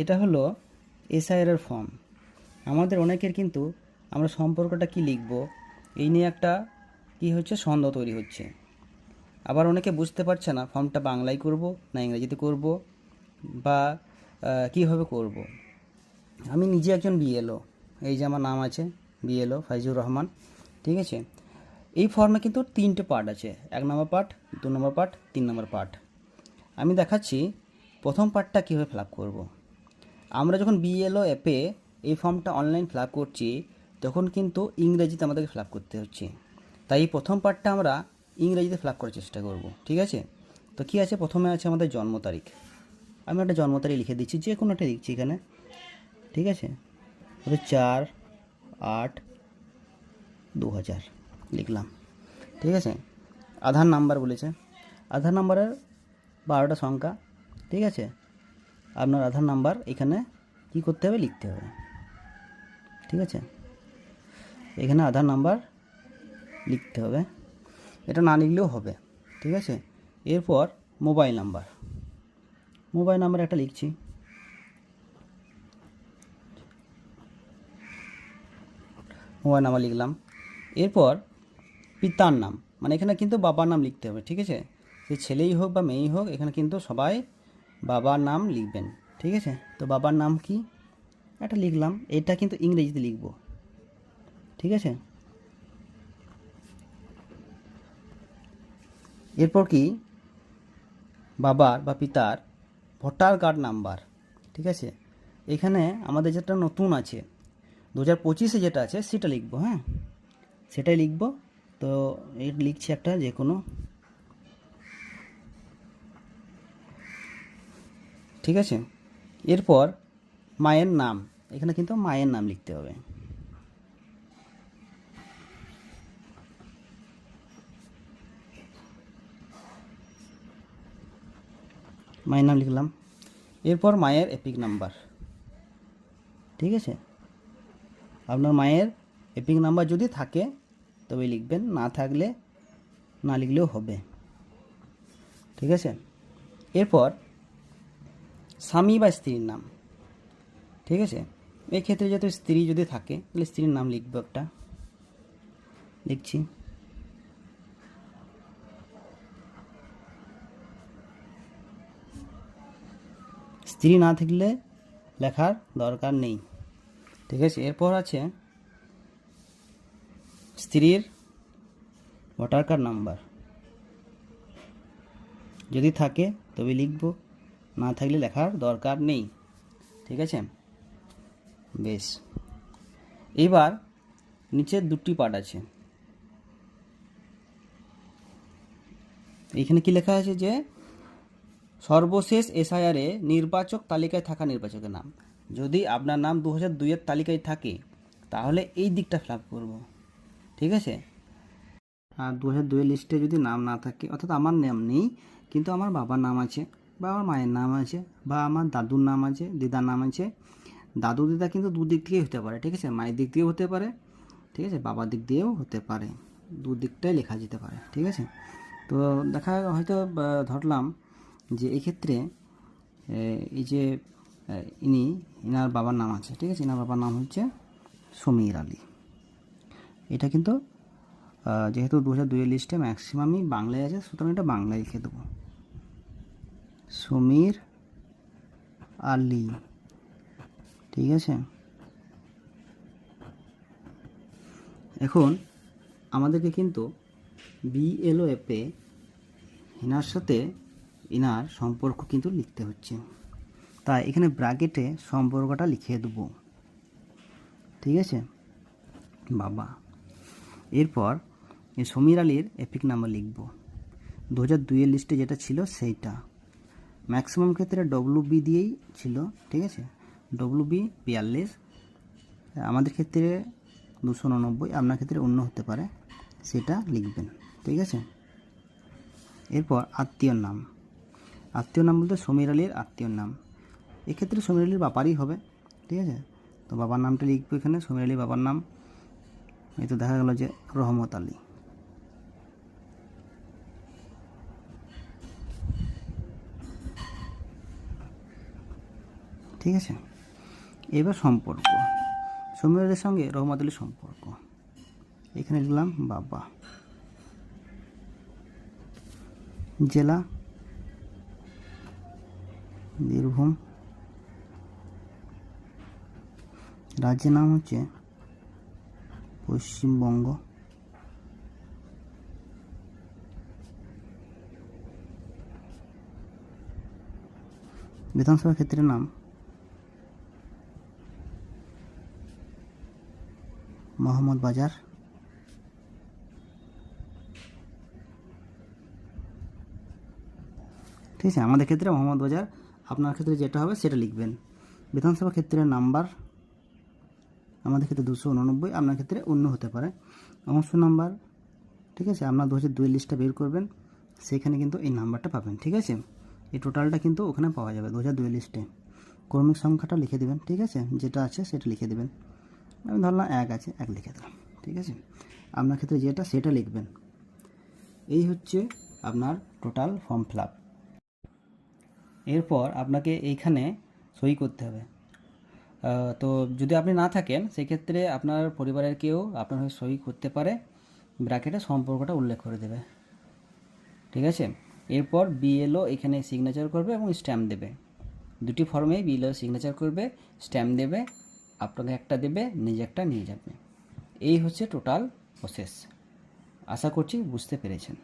এটা হলো SIR form আমাদের অনেকের কিন্তু আমরা সম্পর্কটা কি লিখব, এই নিয়ে একটা কি হচ্ছে, সন্দেহ তৈরি হচ্ছে। আবার অনেকে বুঝতে পারছে না ফর্মটা বাংলায় করব না ইংরেজিতে করব বা কীভাবে করব। আমি নিজে একজন বিএলও এই যে আমার নাম আছে বিএলও ফাইজুর রহমান, ঠিক আছে? এই ফর্মে কিন্তু তিনটে পার্ট আছে, এক নম্বর পার্ট দু নম্বর পার্ট তিন নম্বর পার্ট আমি দেখাচ্ছি প্রথম পার্টটা কীভাবে ফিল আপ করব। আমরা যখন বিএলও অ্যাপে এই ফর্মটা অনলাইন ফিল করছি, তখন কিন্তু ইংরেজিতে আমাদেরকে ফিল করতে হচ্ছে। তাই এই প্রথম পার্টটা আমরা ইংরেজিতে ফিল করার চেষ্টা করব, ঠিক আছে? তো কী আছে? প্রথমে আছে আমাদের জন্ম তারিখ। আমি একটা জন্ম তারিখ লিখে দিচ্ছি, যে কোনো একটা দিচ্ছি এখানে, ঠিক আছে? চার আট দু হাজার লিখলাম, ঠিক আছে? আধার নাম্বার বলেছে। আধার নাম্বারের বারোটা সংখ্যা, ঠিক আছে? আপনার আধার নাম্বার এখানে কি করতে হবে? লিখতে হবে। ঠিক আছে? এখানে আধার নাম্বার লিখতে হবে। এটা না লিখলেও হবে। ঠিক আছে? এরপর মোবাইল নাম্বার। মোবাইল নাম্বার একটা লিখছি। মোবাইল নাম্বার লিখলাম। এরপর পিতার নাম। মানে এখানে কিন্তু বাবার নাম লিখতে হবে। ঠিক আছে? সে ছেলেই হোক বা মেয়েই হোক, এখানে কিন্তু সবাই বাবার নাম লিখবেন, ঠিক আছে? তো বাবার নাম কি? এটা লিখলাম, এটা কিন্তু ইংরেজিতে লিখব, ঠিক আছে? এরপর কি? বাবার বা পিতার ভোটার কার্ড নাম্বার, ঠিক আছে? এখানে আমাদের যেটা নতুন আছে দু হাজার পঁচিশে যেটা আছে, সেটা লিখব হ্যাঁ? সেটাই লিখব, তো লিখছি একটা যে কোনো ঠিক আছে? এরপর মায়ের নাম। এখানে কিন্তু মায়ের নাম লিখতে হবে। মায়ের নাম লিখলাম। এরপর মায়ের এপিক নাম্বার। ঠিক আছে? আপনার মায়ের এপিক নাম্বার যদি থাকে, তবে লিখবেন। না থাকলে, না লিখলেও হবে। ঠিক আছে? এরপর স্বামী বা স্ত্রীর নাম। ঠিক আছে? এই ক্ষেত্রে যেহেতু স্ত্রী যদি থাকে, তাহলে স্ত্রীর নাম লিখব একটা। লিখছি। স্ত্রী না থাকলে লেখার দরকার নেই। ঠিক আছে? এরপর আছে স্ত্রীর ভোটার কার্ড নাম্বার। যদি থাকে, তবে লিখব। না থাকলে লেখার দরকার নেই। ঠিক আছে? বেশ। এবার নিচের দুটি পার্ট আছে। এখানে কি লেখা আছে যে, সর্বশেষ এসআইআরে নির্বাচক তালিকায় থাকা নির্বাচকের নাম। যদি আপনার নাম দু হাজার দুইয়ের তালিকায় থাকে, তাহলে এই দিকটা ফিল করব। ঠিক আছে? আর দু হাজার দুইয়ের লিস্টে যদি নাম না থাকে, অর্থাৎ আমার নাম নেই, কিন্তু আমার বাবার নাম আছে। বা আমার মায়ের নাম আছে, বা আমার দাদুর নাম আছে, দিদার নাম আছে। দাদু, দিদা কিন্তু দুদিক থেকেই হতে পারে, ঠিক আছে? মায়ের দিক দিয়েও হতে পারে, ঠিক আছে? বাবার দিক দিয়েও হতে পারে দুদিকটাই লেখা যেতে পারে, ঠিক আছে? তো দেখা হয়তো ধরলাম যে এক্ষেত্রে এই যে ইনি, ইনার বাবার নাম আছে, ঠিক আছে? ইনার বাবার নাম হচ্ছে সমীর আলী। এটা কিন্তু যেহেতু দু হাজার দুইয়ের লিস্টে ম্যাক্সিমামই বাংলায় আছে, সুতরাং এটা বাংলায় লিখে দেবো। সমীর আলী। ঠিক আছে? এখন আমাদেরকে কিন্তু বিএলও অ্যাপে এনার সাথে ইনার সম্পর্ক কিন্তু লিখতে হচ্ছে। তাই এখানে ব্র্যাকেটে সম্পর্কটা লিখিয়ে দেবো। ঠিক আছে? বাবা। এরপর সমীর আলীর এপিক নাম্বার লিখব। দু হাজার দুইয়ের লিস্টে যেটা ছিল সেইটা। ম্যাক্সিমাম ক্ষেত্রে ডব্লু বি দিয়েই ছিল, ঠিক আছে? ডব্লু বি বিয়াল্লিশ, আমাদের ক্ষেত্রে দুশো উননব্বই, আপনার ক্ষেত্রে অন্য হতে পারে, সেটা লিখবেন, ঠিক আছে? এরপর আত্মীয়র নাম। আত্মীয় নাম বলতে সমীর আলীর আত্মীয়র নাম। এক্ষেত্রে সমীর আলীর বাবারই হবে, ঠিক আছে? তো বাবার নামটা লিখব এখানে, সমীর আলীর বাবার নাম। এই তো দেখা গেল যে রহমত আলী। ঠিক আছে? এবার সম্পর্ক। সমীরের সঙ্গে রহমতুল্লির সম্পর্ক। এখানে লিখলাম বাবা। জেলা বীরভূম। রাজ্যের নাম হচ্ছে পশ্চিমবঙ্গ। বিধানসভা ক্ষেত্রের নাম মোহাম্মদ বাজার। ঠিক আছে, আমাদের ক্ষেত্রে মোহাম্মদ বাজার, আপনার ক্ষেত্রে যেটা হবে সেটা লিখবেন। বিধানসভা ক্ষেত্রের নাম্বার আমাদের ক্ষেত্রে দুশো উননব্বই, আপনার ক্ষেত্রে অন্য হতে পারে। অংশ নাম্বার, ঠিক আছে, আপনার দু হাজার দুই লিস্টটা বের করবেন, সেখানে কিন্তু এই নাম্বারটা পাবেন, ঠিক আছে? এই টোটালটা কিন্তু ওখানে পাওয়া যাবে দু হাজার দুই লিস্টে। কর্মিক সংখ্যাটা লিখে দেবেন, ঠিক আছে? যেটা আছে সেটা লিখে দেবেন। আমি ধরলাম এক আছে, এক লিখে দিলাম, ঠিক আছে? আপনার ক্ষেত্রে যেটা, সেটা লিখবেন। এই হচ্ছে আপনার টোটাল ফর্ম ফিল এরপর আপনাকে এইখানে সই করতে হবে। তো যদি আপনি না থাকেন, সেক্ষেত্রে আপনার পরিবারের কেউ আপনার হয়ে সই করতে পারে, ব্র্যাকেটে সম্পর্কটা উল্লেখ করে দেবে। ঠিক আছে? এরপর বিএলও এখানে সিগনেচার করবে এবং স্ট্যাম্প দেবে। দুটি ফর্মেই বিএলও সিগনেচার করবে স্ট্যাম্প দেবে আপনাকে একটা দেবে, নিজে একটা নিয়ে যাবে। এই হচ্ছে টোটাল প্রসেস আশা করছি বুঝতে পেরেছেন।